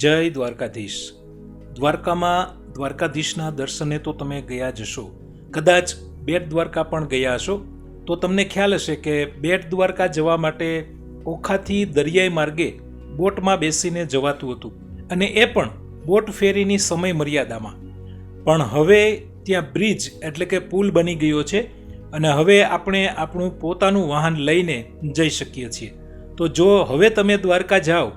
જય દ્વારકાધીશ. દ્વારકામાં દ્વારકાધીશના દર્શને તો તમે ગયા જ હશો. કદાચ બેટ દ્વારકા પણ ગયા હશો. તો તમને ખ્યાલ હશે કે બેટ દ્વારકા જવા માટે ઓખાથી દરિયાઈ માર્ગે બોટમાં બેસીને જવાતું હતું અને એ પણ બોટ ફેરીની સમય મર્યાદામાં પણ હવે ત્યાં બ્રિજ એટલે કે પુલ બની ગયો છે અને હવે આપણે આપણું પોતાનું વાહન લઈને જઈ શકીએ છીએ. તો જો હવે તમે દ્વારકા જાઓ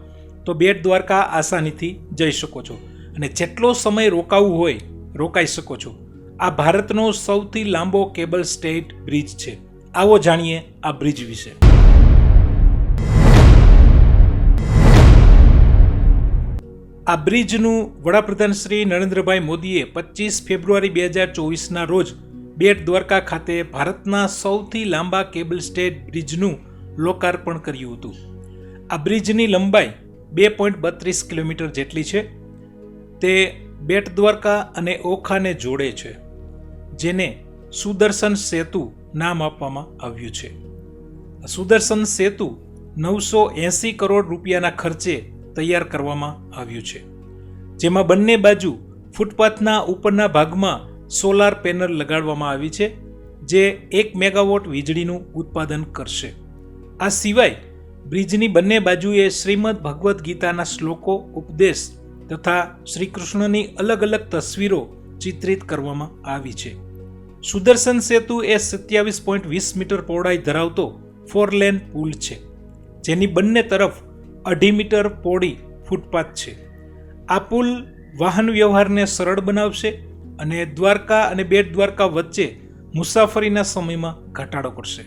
તો બેટ દ્વારકા આસાનીથી જઈ શકો છો. અને જેટલો સમય રોકાવું હોય, રોકાઈ શકો છો. આ ભારતનો સૌથી લાંબો કેબલ સ્ટેટ બ્રિજ છે. આવો જાણીએ આ બ્રિજ વિશે. આ બ્રિજનું વડાપ્રધાન શ્રી નરેન્દ્રભાઈ મોદીએ પચીસ ફેબ્રુઆરી બે હજાર ચોવીસના રોજ બેટ દ્વારકા ખાતે ભારતના સૌથી લાંબા કેબલ સ્ટેટ બ્રિજનું લોકાર્પણ કર્યું હતું. આ બ્રિજની લંબાઈ બે પોઈન્ટ બત્રીસ કિલોમીટર જેટલી છે. તે બેટ દ્વારકા અને ઓખાને જોડે છે, જેને સુદર્શન સેતુ નામ આપવામાં આવ્યું છે. સુદર્શન સેતુ નવસો એંસી કરોડ રૂપિયાના ખર્ચે તૈયાર કરવામાં આવ્યું છે. જેમાં બંને બાજુ ફૂટપાથના ઉપરના ભાગમાં સોલાર પેનલ લગાડવામાં આવી છે, જે એક મેગાવોટ વીજળીનું ઉત્પાદન કરશે. આ સિવાય બ્રિજની બંને બાજુએ શ્રીમદ ભગવદ્ ગીતાના શ્લોકો, ઉપદેશ તથા શ્રી કૃષ્ણની અલગ અલગ તસવીરો ચિત્રિત કરવામાં આવી છે. સુદર્શન સેતુ એ સત્યાવીસ પોઈન્ટ વીસ મીટર પહોળાઈ ધરાવતો ફોર લેન પુલ છે, જેની બંને તરફ અઢી મીટર પહોળી ફૂટપાથ છે. આ પુલ વાહન વ્યવહારને સરળ બનાવશે અને દ્વારકા અને બેટ દ્વારકા વચ્ચે મુસાફરીના સમયમાં ઘટાડો કરશે.